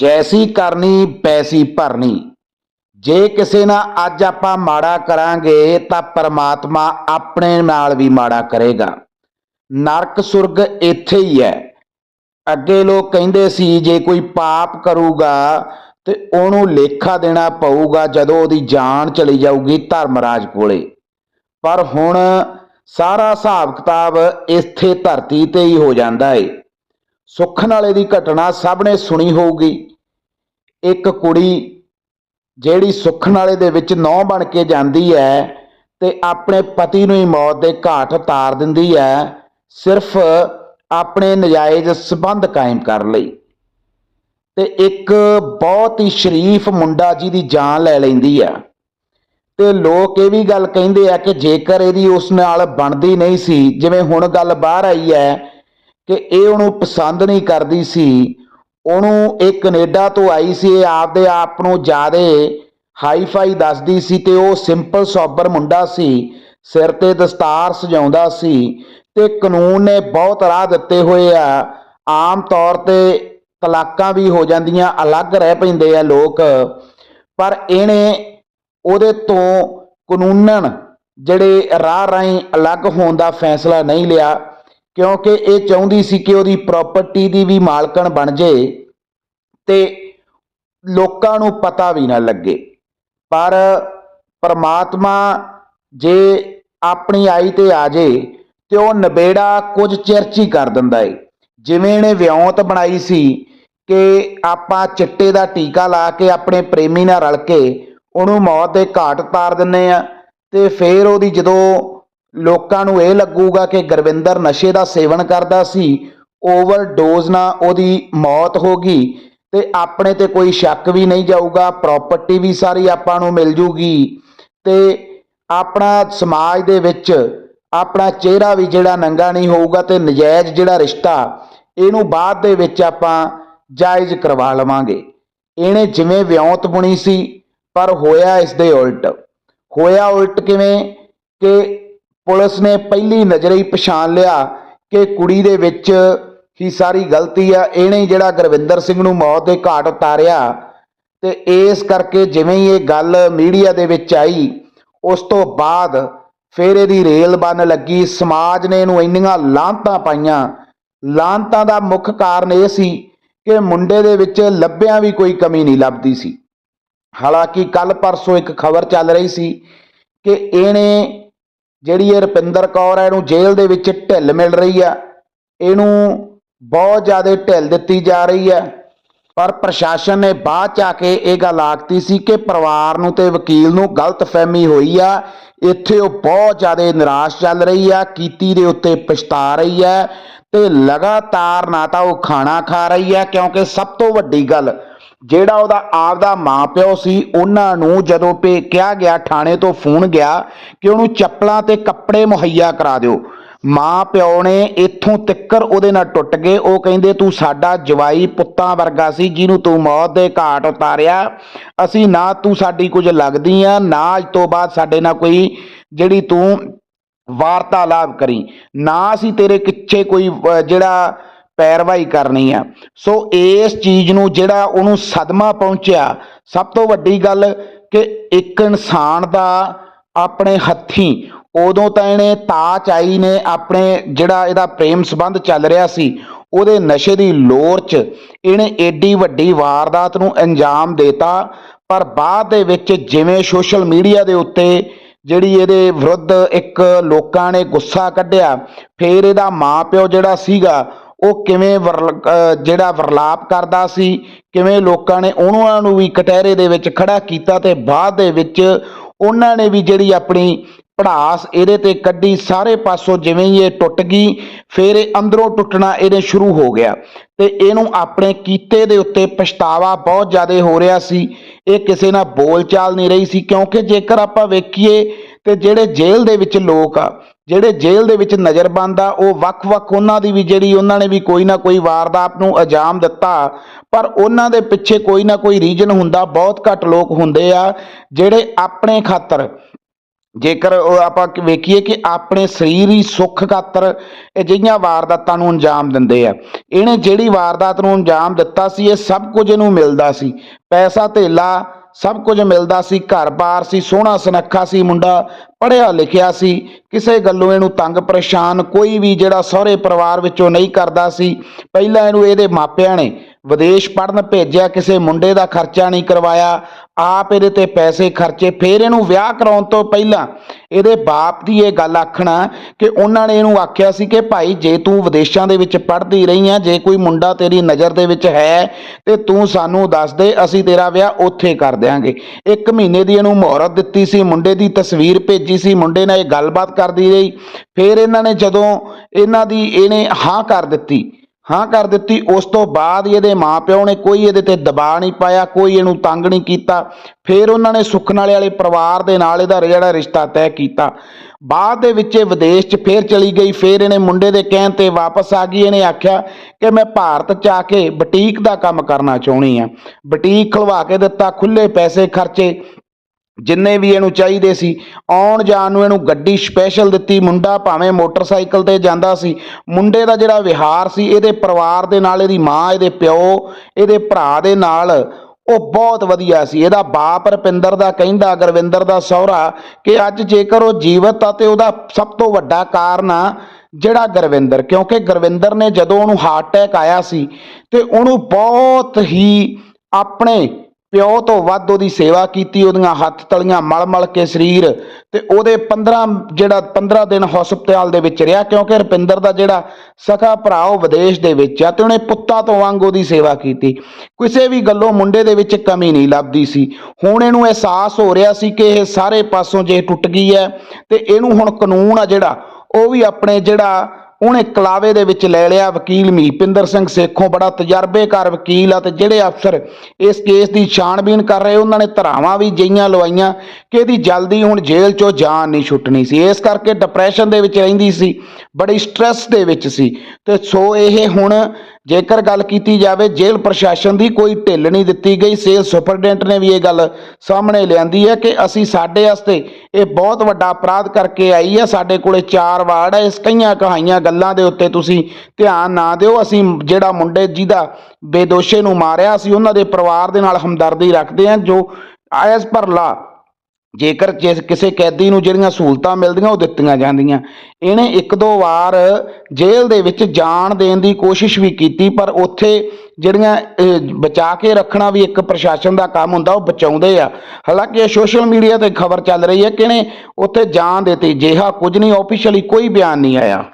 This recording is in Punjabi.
ਜੈਸੀ ਕਰਨੀ, ਪੈਸੀ ਭਰਨੀ। ਜੇ ਕਿਸੇ ਨਾਲ ਅੱਜ ਆਪਾਂ ਮਾੜਾ ਕਰਾਂਗੇ, ਤਾਂ ਪਰਮਾਤਮਾ ਆਪਣੇ ਨਾਲ ਵੀ ਮਾੜਾ ਕਰੇਗਾ। ਨਰਕ ਸੁਰਗ ਇੱਥੇ ਹੀ ਹੈ। ਅੱਗੇ ਲੋਕ ਕਹਿੰਦੇ ਸੀ, ਜੇ ਕੋਈ ਪਾਪ ਕਰੂਗਾ, ਤੇ ਉਹਨੂੰ ਲੇਖਾ ਦੇਣਾ ਪਊਗਾ, ਜਦੋਂ ਉਹਦੀ ਜਾਨ ਚਲੀ ਜਾਊਗੀ ਧਰਮਰਾਜ ਕੋਲੇ। ਪਰ ਹੁਣ ਸਾਰਾ ਹਿਸਾਬ ਕਿਤਾਬ ਇੱਥੇ ਧਰਤੀ ਤੇ ਹੀ ਹੋ ਜਾਂਦਾ ਏ। ਸੁੱਖ ਨਾਲੇ ਦੀ ਘਟਨਾ ਸਭ ਨੇ ਸੁਣੀ ਹੋਊਗੀ। ਇੱਕ ਕੁੜੀ ਜਿਹੜੀ ਸੁੱਖ ਨਾਲੇ ਦੇ ਵਿੱਚ ਨੌ ਬਣ ਕੇ ਜਾਂਦੀ ਹੈ ਤੇ ਆਪਣੇ ਪਤੀ ਨੂੰ ਹੀ ਮੌਤ ਦੇ ਘਾਟ ਉਤਾਰ ਦਿੰਦੀ ਹੈ, ਸਿਰਫ ਆਪਣੇ ਨਜਾਇਜ਼ ਸਬੰਧ ਕਾਇਮ ਕਰ ਲਈ। ਤੇ ਇੱਕ ਬਹੁਤ ਹੀ ਸ਼ਰੀਫ ਮੁੰਡਾ ਜੀ ਦੀ ਜਾਨ ਲੈ ਲੈਂਦੀ ਆ ਤੇ ਲੋਕ ਇਹ ਵੀ ਗੱਲ ਕਹਿੰਦੇ ਆ ਕਿ ਜੇਕਰ ਇਹਦੀ ਉਸ ਨਾਲ ਬਣਦੀ ਨਹੀਂ ਸੀ, ਜਿਵੇਂ ਹੁਣ ਗੱਲ ਬਾਹਰ ਆਈ ਹੈ ਕਿ ਇਹ ਉਹਨੂੰ ਪਸੰਦ ਨਹੀਂ ਕਰਦੀ ਸੀ, ਉਹਨੂੰ ਇਹ ਕੈਨੇਡਾ ਤੋਂ ਆਈ ਸੀ, ਇਹ ਆਪਦੇ ਆਪ ਨੂੰ ਜ਼ਿਆਦਾ ਹਾਈ-ਫਾਈ ਦੱਸਦੀ ਸੀ ਤੇ ਉਹ ਸਿੰਪਲ, ਸੋਬਰ ਮੁੰਡਾ ਸੀ, ਸਿਰ ਤੇ ਦਸਤਾਰ ਸਜਾਉਂਦਾ ਸੀ ਤੇ ਕਾਨੂੰਨ ਨੇ ਬਹੁਤ ਰਾਹ ਦਿੱਤੇ ਹੋਏ ਆ। ਆਮ ਤੌਰ ਤੇ ਤਲਾਕਾਂ ਵੀ ਹੋ ਜਾਂਦੀਆਂ, ਅਲੱਗ ਰਹਿ ਪੈਂਦੇ ਆ ਲੋਕ, ਪਰ ਇਹਨੇ ਉਹਦੇ ਤੋਂ ਕਾਨੂੰਨਨ ਜਿਹੜੇ ਰਾਹ ਰਾਹੀਂ ਅਲੱਗ ਹੋਣ ਦਾ ਫੈਸਲਾ ਨਹੀਂ ਲਿਆ। ਕਿਉਂਕਿ ਇਹ ਚਾਹੁੰਦੀ ਸੀ ਕਿ ਉਹਦੀ ਪ੍ਰਾਪਰਟੀ ਦੀ ਵੀ ਮਾਲਕਣ ਬਣ ਜੇ ਤੇ ਲੋਕਾਂ ਨੂੰ ਪਤਾ ਵੀ ਨਾ ਲੱਗੇ। ਪਰ ਪਰਮਾਤਮਾ ਜੇ ਆਪਣੀ ਆਈ ਤੇ ਆ ਜੇ ਤੇ ਉਹ ਨਵੇੜਾ ਕੁਝ ਚਿਰ ਹੀ ਕਰ ਦਿੰਦਾ ਏ। ਜਿਵੇਂ ਇਹਨੇ ਵਿਉਂਤ ਬਣਾਈ ਸੀ ਕਿ ਆਪਾਂ ਚਿੱਟੇ ਦਾ ਟੀਕਾ ਲਾ ਕੇ ਆਪਣੇ ਪ੍ਰੇਮੀ ਨਾਲ ਰਲ ਕੇ ਉਹਨੂੰ ਮੌਤ ਦੇ ਘਾਟ ਉਤਾਰ ਦਿੰਨੇ ਆ ਤੇ ਫੇਰ ਉਹਦੀ ਜਦੋਂ ਲੋਕਾਂ ਨੂੰ ਇਹ ਲੱਗੂਗਾ ਕਿ ਗੁਰਵਿੰਦਰ ਨਸ਼ੇ ਦਾ ਸੇਵਨ ਕਰਦਾ ਸੀ, ਓਵਰਡੋਜ਼ ਨਾਲ ਉਹਦੀ ਮੌਤ ਹੋ ਗਈ ਤੇ ਆਪਣੇ ਤੇ ਕੋਈ ਸ਼ੱਕ ਵੀ ਨਹੀਂ ਜਾਊਗਾ, ਪ੍ਰਾਪਰਟੀ ਵੀ ਸਾਰੀ ਆਪਾਂ ਨੂੰ ਮਿਲ ਜੂਗੀ ਤੇ ਆਪਣਾ ਸਮਾਜ ਦੇ ਵਿੱਚ ਆਪਣਾ ਚਿਹਰਾ ਵੀ ਜਿਹੜਾ ਨੰਗਾ ਨਹੀਂ ਹੋਊਗਾ ਤੇ ਨਜਾਇਜ਼ ਜਿਹੜਾ ਰਿਸ਼ਤਾ ਇਹਨੂੰ ਬਾਅਦ ਦੇ ਵਿੱਚ ਆਪਾਂ ਜਾਇਜ਼ ਕਰਵਾ ਲਵਾਂਗੇ। ਇਹਨੇ ਜਿਵੇਂ ਵਿਉਂਤ ਬੁਣੀ ਸੀ, ਪਰ ਹੋਇਆ ਇਸ ਦੇ ਉਲਟ। ਹੋਇਆ ਉਲਟ ਕਿਵੇਂ? ਕਿ ਪੁਲਿਸ ਨੇ ਪਹਿਲੀ ਨਜ਼ਰੇ ਹੀ ਪਛਾਣ ਲਿਆ ਕਿ ਕੁੜੀ ਦੇ ਵਿੱਚ ਹੀ ਸਾਰੀ ਗਲਤੀ ਆ। ਇਹਨੇ ਜਿਹੜਾ ਗੁਰਵਿੰਦਰ ਸਿੰਘ ਨੂੰ ਮੌਤ ਦੇ ਘਾਟ ਉਤਾਰਿਆ। ਤੇ ਇਸ ਕਰਕੇ ਜਿਵੇਂ ਹੀ ਇਹ ਗੱਲ ਮੀਡੀਆ ਦੇ ਵਿੱਚ ਆਈ, ਉਸ ਤੋਂ ਬਾਅਦ ਫਿਰ ਇਹਦੀ ਰੇਲ ਬੰਨ ਲੱਗੀ। ਸਮਾਜ ਨੇ ਇਹਨੂੰ ਇੰਨੀਆਂ ਲਾਂਤਾਂ ਪਾਈਆਂ। ਲਾਂਤਾਂ ਦਾ ਮੁੱਖ ਕਾਰਨ ਇਹ ਸੀ ਕਿ ਮੁੰਡੇ ਦੇ ਵਿੱਚ ਲੱਭਿਆਂ ਵੀ ਕੋਈ ਕਮੀ ਨਹੀਂ ਲੱਭਦੀ ਸੀ। ਹਾਲਾਂਕਿ ਕੱਲ ਪਰਸੋਂ ਇੱਕ ਖਬਰ ਚੱਲ ਰਹੀ ਸੀ ਕਿ ਇਹਨੇ ਜਿਹੜੀ ਇਹ ਰੁਪਿੰਦਰ ਕੌਰ ਹੈ ਇਹਨੂੰ ਜੇਲ੍ਹ ਦੇ ਵਿੱਚ ਢਿੱਲ ਮਿਲ ਰਹੀ ਆ। ਇਹਨੂੰ ਬਹੁਤ ਜ਼ਿਆਦਾ ਢਿੱਲ ਦਿੱਤੀ ਜਾ ਰਹੀ ਹੈ ਪਰ ਪ੍ਰਸ਼ਾਸਨ ਨੇ ਬਾਅਦ ਚ ਆ ਕੇ ਇਹ ਗੱਲ ਆਖਤੀ ਸੀ ਕਿ ਪਰਿਵਾਰ ਨੂੰ ਤੇ ਵਕੀਲ ਨੂੰ ਗਲਤਫਹਿਮੀ ਹੋਈ ਆ। ਇੱਥੇ ਉਹ ਬਹੁਤ ਜ਼ਿਆਦਾ ਨਿਰਾਸ਼ ਚੱਲ ਰਹੀ ਆ, ਕੀਤੀ ਦੇ ਉੱਤੇ ਪਛਤਾ ਰਹੀ ਹੈ ਤੇ ਲਗਾਤਾਰ ਨਾ ਤਾਂ ਉਹ ਖਾਣਾ ਖਾ ਰਹੀ ਹੈ ਕਿਉਂਕਿ ਸਭ ਤੋਂ ਵੱਡੀ ਗੱਲ ਜਿਹੜਾ ਉਹਦਾ ਆਪਦਾ ਮਾਪਿਓ ਸੀ, ਉਹਨਾਂ ਨੂੰ ਜਦੋਂ ਪੇ ਕਿਹਾ ਗਿਆ, ਥਾਣੇ ਤੋਂ ਫੋਨ ਗਿਆ ਕਿ ਉਹਨੂੰ ਚੱਪਲਾਂ ਤੇ ਕੱਪੜੇ ਮੁਹੱਈਆ ਕਰਾ ਦਿਓ। ਮਾਂ ਪਿਓ ਨੇ ਇੱਥੋਂ ਤਿੱਕਰ ਉਹਦੇ ਨਾਲ ਟੁੱਟ ਗਏ। ਉਹ ਕਹਿੰਦੇ, ਤੂੰ ਸਾਡਾ ਜਵਾਈ ਪੁੱਤਾਂ ਵਰਗਾ ਸੀ, ਜਿਹਨੂੰ ਤੂੰ ਮੌਤ ਦੇ ਘਾਟ ਉਤਾਰਿਆ। ਅਸੀਂ ਨਾ ਤੂੰ ਸਾਡੀ ਕੁਝ ਲੱਗਦੀ ਆ, ਨਾ ਅੱਜ ਤੋਂ ਬਾਅਦ ਸਾਡੇ ਨਾਲ ਕੋਈ ਜਿਹੜੀ ਤੂੰ ਵਾਰਤਾਲਾਪ ਕਰੀ। ਨਾ ਅਸੀਂ ਤੇਰੇ ਪਿੱਛੇ ਕੋਈ ਜਿਹੜਾ ਪੈਰਵਾਈ ਕਰਨੀ ਆ। ਸੋ ਇਸ ਚੀਜ਼ ਨੂੰ ਜਿਹੜਾ ਉਹਨੂੰ ਸਦਮਾ ਪਹੁੰਚਿਆ, ਸਭ ਤੋਂ ਵੱਡੀ ਗੱਲ ਕਿ ਇੱਕ ਇਨਸਾਨ ਦਾ ਆਪਣੇ ਹੱਥੀਂ ਉਦੋਂ ਤਾਂ ਇਹਨੇ ਤਾਚ ਆਈ ਨੇ, ਆਪਣੇ ਜਿਹੜਾ ਇਹਦਾ ਪ੍ਰੇਮ ਸੰਬੰਧ ਚੱਲ ਰਿਹਾ ਸੀ, ਉਹਦੇ ਨਸ਼ੇ ਦੀ ਲੋਰ 'ਚ ਇਹਨੇ ਏਡੀ ਵੱਡੀ ਵਾਰਦਾਤ ਨੂੰ ਅੰਜਾਮ ਦੇਤਾ। ਪਰ ਬਾਅਦ ਦੇ ਵਿੱਚ ਜਿਵੇਂ ਸੋਸ਼ਲ ਮੀਡੀਆ ਦੇ ਉੱਤੇ ਜਿਹੜੀ ਇਹਦੇ ਵਿਰੁੱਧ ਇੱਕ ਲੋਕਾਂ ਨੇ ਗੁੱਸਾ ਕੱਢਿਆ, ਫੇਰ ਇਹਦਾ ਮਾਪਿਓ ਜਿਹੜਾ ਸੀਗਾ ਉਹ ਕਿਵੇਂ ਵਰਲ- ਜਿਹੜਾ ਵਰਲਾਪ ਕਰਦਾ ਸੀ, ਕਿਵੇਂ ਲੋਕਾਂ ਨੇ ਉਹਨਾਂ ਨੂੰ ਵੀ ਕਟਹਿਰੇ ਦੇ ਵਿੱਚ ਖੜਾ ਕੀਤਾ ਤੇ ਬਾਅਦ ਦੇ ਵਿੱਚ ਉਹਨਾਂ ਨੇ ਵੀ ਜਿਹੜੀ ਆਪਣੀ ਪੜਾਸ ਇਹਦੇ ਤੇ ਕੱਢੀ, ਸਾਰੇ ਪਾਸੋਂ ਜਿਵੇਂ ਹੀ ਇਹ ਟੁੱਟ ਗਈ, ਫਿਰ ਇਹ ਅੰਦਰੋਂ ਟੁੱਟਣਾ ਇਹਦੇ ਸ਼ੁਰੂ ਹੋ ਗਿਆ। ਤੇ ਇਹਨੂੰ ਆਪਣੇ ਕੀਤੇ ਦੇ ਉੱਤੇ ਪਛਤਾਵਾ ਬਹੁਤ ਜ਼ਿਆਦਾ ਹੋ ਰਿਹਾ ਸੀ। ਇਹ ਕਿਸੇ ਨਾਲ ਬੋਲਚਾਲ ਨਹੀਂ ਰਹੀ ਸੀ, ਕਿਉਂਕਿ ਜੇਕਰ ਆਪਾਂ ਵੇਖੀਏ ਤੇ ਜਿਹੜੇ ਜੇਲ੍ਹ ਦੇ ਵਿੱਚ ਲੋਕ ਆ ਜਿਹੜੇ ਜੇਲ੍ਹ ਦੇ ਵਿੱਚ ਨਜ਼ਰਬੰਦ ਆ ਉਹ ਵੱਖ-ਵੱਖ ਉਹਨਾਂ ਦੀ ਵੀ ਜਿਹੜੀ ਉਹਨਾਂ ਨੇ ਵੀ ਕੋਈ ਨਾ ਕੋਈ ਵਾਰਦਾਤ ਨੂੰ ਅੰਜਾਮ ਦਿੱਤਾ। ਪਰ ਉਹਨਾਂ ਦੇ ਪਿੱਛੇ ਕੋਈ ਨਾ ਕੋਈ ਰੀਜਨ ਹੁੰਦਾ, ਬਹੁਤ ਘੱਟ ਲੋਕ ਹੁੰਦੇ ਆ, ਜਿਹੜੇ ਆਪਣੇ ਖਾਤਰ, ਜੇਕਰ ਆਪਾਂ ਵੇਖੀਏ ਕਿ ਆਪਣੇ ਸਰੀਰ ਹੀ ਸੁੱਖ ਖਾਤਰ ਅਜਿਹੀਆਂ ਵਾਰਦਾਤਾਂ ਨੂੰ ਅੰਜਾਮ ਦਿੰਦੇ ਆ। ਇਹਨੇ ਜਿਹੜੀ ਵਾਰਦਾਤ ਨੂੰ ਅੰਜਾਮ ਦਿੱਤਾ ਸੀ, ਇਹ ਸਭ ਕੁਝ ਇਹਨੂੰ ਮਿਲਦਾ ਸੀ। ਪੈਸਾ, ਧੇਲਾ, ਸਭ ਕੁਝ ਮਿਲਦਾ ਸੀ, ਘਰ-ਬਾਰ ਸੀ, ਸੋਹਣਾ ਸੁਨੱਖਾ ਸੀ ਮੁੰਡਾ ਪੜ੍ਹਿਆ ਲਿਖਿਆ ਸੀ, ਕਿਸੇ ਗੱਲੋਂ ਇਹਨੂੰ ਤੰਗ ਪਰੇਸ਼ਾਨ ਕੋਈ ਵੀ ਜਿਹੜਾ ਸਹੁਰੇ ਪਰਿਵਾਰ ਵਿੱਚੋਂ ਨਹੀਂ ਕਰਦਾ ਸੀ, ਪਹਿਲਾਂ ਇਹਨੂੰ ਇਹਦੇ ਮਾਪਿਆਂ ਨੇ ਵਿਦੇਸ਼ ਪੜਨ ਭੇਜਿਆ, ਕਿਸੇ ਮੁੰਡੇ ਦਾ ਖਰਚਾ ਨਹੀਂ ਕਰਵਾਇਆ, ਆਪ ਇਹਦੇ ਤੇ ਪੈਸੇ ਖਰਚੇ, ਫਿਰ ਇਹਨੂੰ ਵਿਆਹ ਕਰਾਉਣ ਤੋਂ ਪਹਿਲਾਂ ਇਹਦੇ ਬਾਪ ਦੀ ਇਹ ਗੱਲ ਆਖਣਾ ਕਿ ਉਹਨਾਂ ਨੇ ਇਹਨੂੰ ਆਖਿਆ ਸੀ ਕਿ ਭਾਈ ਜੇ ਤੂੰ ਵਿਦੇਸ਼ਾਂ ਦੇ ਵਿੱਚ ਪੜ੍ਹਦੀ ਰਹੀ ਆ, ਜੇ ਕੋਈ ਮੁੰਡਾ ਤੇਰੀ ਨਜ਼ਰ ਦੇ ਵਿੱਚ ਹੈ, ਤੇ ਤੂੰ ਸਾਨੂੰ ਦੱਸ ਦੇ, ਅਸੀਂ ਤੇਰਾ ਵਿਆਹ ਉੱਥੇ ਕਰ ਦਿਆਂਗੇ। ਇੱਕ ਮਹੀਨੇ ਦੀ ਇਹਨੂੰ ਮੁਹਰਤ ਦਿੱਤੀ ਸੀ, ਮੁੰਡੇ ਦੀ ਤਸਵੀਰ ਭੇਜੀ ਸੀ, ਮੁੰਡੇ ਨਾਲ ਇਹ ਗੱਲਬਾਤ ਕਰਦੀ ਰਹੀ। ਫਿਰ ਇਹਨਾਂ ਨੇ ਜਦੋਂ ਇਹਨਾਂ ਦੀ ਇਹਨੇ ਹਾਂ ਕਰ ਦਿੱਤੀ, ਹਾਂ ਕਰ ਦਿੱਤੀ, ਉਸ ਤੋਂ ਬਾਅਦ ਇਹਦੇ ਮਾਪਿਓ ਨੇ ਕੋਈ ਇਹਦੇ ਤੇ ਦਬਾਅ ਨਹੀਂ ਪਾਇਆ, ਕੋਈ ਇਹਨੂੰ ਤੰਗ ਨਹੀਂ ਕੀਤਾ। ਫਿਰ ਉਹਨਾਂ ਨੇ ਸੁੱਖ ਨਾਲੇ ਵਾਲੇ ਪਰਿਵਾਰ ਦੇ ਨਾਲ ਇਹਦਾ ਜਿਹੜਾ ਰਿਸ਼ਤਾ ਤੈਅ ਕੀਤਾ। ਬਾਅਦ ਦੇ ਵਿੱਚ ਇਹ ਵਿਦੇਸ਼ 'ਚ ਫੇਰ ਚਲੀ ਗਈ, ਫੇਰ ਇਹਨੇ ਮੁੰਡੇ ਦੇ ਕਹਿਣ ਤੇ ਵਾਪਸ ਆ ਗਈ। ਇਹਨੇ ਆਖਿਆ ਕਿ ਮੈਂ ਭਾਰਤ 'ਚ ਆ ਕੇ ਬੁਟੀਕ ਦਾ ਕੰਮ ਕਰਨਾ ਚਾਹੁੰਦੀ ਆ ਬੁਟੀਕ ਖਲਵਾ ਕੇ ਦਿੱਤਾ ਖੁੱਲੇ ਪੈਸੇ ਖਰਚੇ। ਜਿੰਨੇ ਵੀ ਇਹਨੂੰ ਚਾਹੀਦੇ ਸੀ, ਆਉਣ ਜਾਣ ਨੂੰ ਇਹਨੂੰ ਗੱਡੀ ਸਪੈਸ਼ਲ ਦਿੱਤੀ, ਮੁੰਡਾ ਭਾਵੇਂ ਮੋਟਰਸਾਈਕਲ ਤੇ ਜਾਂਦਾ ਸੀ, ਮੁੰਡੇ ਦਾ ਜਿਹੜਾ ਵਿਹਾਰ ਸੀ, ਇਹਦੇ ਪਰਿਵਾਰ ਦੇ ਨਾਲ, ਇਹਦੀ ਮਾਂ, ਇਹਦੇ ਪਿਓ, ਇਹਦੇ ਭਰਾ ਦੇ ਨਾਲ, ਉਹ ਬਹੁਤ ਵਧੀਆ ਸੀ। ਇਹਦਾ ਬਾਪ ਰਪਿੰਦਰ ਦਾ ਕਹਿੰਦਾ, ਗੁਰਵਿੰਦਰ ਦਾ ਸਹੁਰਾ, ਕਿ ਅੱਜ ਜੇਕਰ ਉਹ ਜੀਵਤ ਆ ਤੇ ਉਹਦਾ ਸਭ ਤੋਂ ਵੱਡਾ ਕਾਰਨ ਆ ਜਿਹੜਾ ਗੁਰਵਿੰਦਰ, ਕਿਉਂਕਿ ਗੁਰਵਿੰਦਰ ਨੇ ਜਦੋਂ ਉਹਨੂੰ ਹਾਰਟ ਅਟੈਕ ਆਇਆ ਸੀ, ਤੇ ਉਹਨੂੰ ਬਹੁਤ ਹੀ ਆਪਣੇ ਪਿਓ ਤੋਂ ਵੱਧ ਉਹਦੀ ਸੇਵਾ ਕੀਤੀ, ਉਹਦੀਆਂ ਹੱਥ ਤਲੀਆਂ ਮਲ ਮਲ ਕੇ ਸਰੀਰ ਤੇ ਉਹਦੇ 15 ਜਿਹੜਾ 15 ਦਿਨ ਹਸਪਤਾਲ ਦੇ ਵਿੱਚ ਰਿਹਾ ਕਿਉਂਕਿ ਰਪਿੰਦਰ ਦਾ ਜਿਹੜਾ ਸਖਾ ਭਰਾ ਉਹ ਵਿਦੇਸ਼ ਦੇ ਵਿੱਚ ਆ ਤੇ ਉਹਨੇ ਪੁੱਤਾਂ ਤੋਂ ਵਾਂਗ ਉਹਦੀ ਸੇਵਾ ਕੀਤੀ। ਕਿਸੇ ਵੀ ਗੱਲੋਂ ਮੁੰਡੇ ਦੇ ਵਿੱਚ ਕਮੀ ਨਹੀਂ ਲੱਭਦੀ ਸੀ। ਹੁਣ ਇਹਨੂੰ ਅਹਿਸਾਸ ਹੋ ਰਿਹਾ ਸੀ ਕਿ ਇਹ ਸਾਰੇ ਪਾਸੋਂ ਜੇ ਟੁੱਟ ਗਈ ਹੈ ਤੇ ਇਹਨੂੰ ਹੁਣ ਕਾਨੂੰਨ ਆ ਜਿਹੜਾ, ਉਹ ਵੀ ਆਪਣੇ ਜਿਹੜਾ ਉਹਨੇ ਕਲਾਵੇ ਦੇ ਵਿੱਚ ਲੈ ਲਿਆ ਵਕੀਲ ਮਹੀਪਿੰਦਰ ਸਿੰਘ ਸੇਖੋਂ, ਬੜਾ ਤਜਰਬੇਕਾਰ ਵਕੀਲ ਆ ਤੇ ਜਿਹੜੇ ਅਫਸਰ ਇਸ ਕੇਸ ਦੀ ਛਾਣਬੀਨ ਕਰ ਰਹੇ, ਉਹਨਾਂ ਨੇ ਧਰਾਵਾਂ ਵੀ ਜਈਆਂ ਲਵਾਈਆਂ ਕਿ ਇਹਦੀ ਜਲਦੀ ਹੁਣ ਜੇਲ੍ਹ ਚੋਂ ਜਾਨ ਨਹੀਂ ਛੁੱਟਣੀ ਸੀ। ਇਸ ਕਰਕੇ ਡਿਪਰੈਸ਼ਨ ਦੇ ਵਿੱਚ ਰਹਿੰਦੀ ਸੀ, ਬੜੀ ਸਟ੍ਰੈਸ ਦੇ ਵਿੱਚ ਸੀ ਤੇ ਸੋ ਇਹ ਹੁਣ ਜੇਕਰ ਗੱਲ ਕੀਤੀ ਜਾਵੇ, ਜੇਲ੍ਹ ਪ੍ਰਸ਼ਾਸਨ ਦੀ ਕੋਈ ਢਿੱਲ ਨਹੀਂ ਦਿੱਤੀ ਗਈ। ਸੇਲ ਸੁਪਰਡੈਂਟ ਨੇ ਵੀ ਇਹ ਗੱਲ ਸਾਹਮਣੇ ਲਿਆਂਦੀ ਹੈ ਕਿ ਅਸੀਂ ਸਾਡੇ ਵਾਸਤੇ ਇਹ ਬਹੁਤ ਵੱਡਾ ਅਪਰਾਧ ਕਰਕੇ ਆਈ ਹੈ। ਸਾਡੇ ਕੋਲੇ ਚਾਰ ਵਾਰਡ ਹੈ ਇਸ ਕਈਆਂ ਕਹਾਈਆਂ ਗੱਲਾਂ ਦੇ ਉੱਤੇ ਤੁਸੀਂ ਧਿਆਨ ਨਾ ਦਿਓ। ਅਸੀਂ ਜਿਹੜਾ ਮੁੰਡੇ ਜਿਹਦਾ ਬੇਦੋਸ਼ੇ ਨੂੰ ਮਾਰਿਆ, ਅਸੀਂ ਉਹਨਾਂ ਦੇ ਪਰਿਵਾਰ ਦੇ ਨਾਲ ਹਮਦਰਦੀ ਰੱਖਦੇ ਹਾਂ, ਜੋ ਐਸ ਪਰ ਲਾ ਜੇਕਰ ਜਿਸ ਕਿਸੇ ਕੈਦੀ ਨੂੰ ਜਿਹੜੀਆਂ ਸਹੂਲਤਾਂ ਮਿਲਦੀਆਂ ਉਹ ਦਿੱਤੀਆਂ ਜਾਂਦੀਆਂ। ਇਹਨੇ ਇੱਕ ਦੋ ਵਾਰ ਜੇਲ੍ਹ ਦੇ ਵਿੱਚ ਜਾਣ ਦੇਣ ਦੀ ਕੋਸ਼ਿਸ਼ ਵੀ ਕੀਤੀ, ਪਰ ਉੱਥੇ ਜਿਹੜੀਆਂ ਬਚਾ ਕੇ ਰੱਖਣਾ ਵੀ ਇੱਕ ਪ੍ਰਸ਼ਾਸਨ ਦਾ ਕੰਮ ਹੁੰਦਾ, ਉਹ ਬਚਾਉਂਦੇ ਆ। ਹਾਲਾਂਕਿ ਇਹ ਸੋਸ਼ਲ ਮੀਡੀਆ ਤੇ ਖਬਰ ਚੱਲ ਰਹੀ ਹੈ ਕਿ ਇਹਨੇ ਉੱਥੇ ਜਾਣ ਦਿੱਤੀ। ਜਿਹਾ ਕੁਝ ਨਹੀਂ ਆਫੀਸ਼ੀਅਲੀ ਕੋਈ ਬਿਆਨ ਨਹੀਂ ਆਇਆ।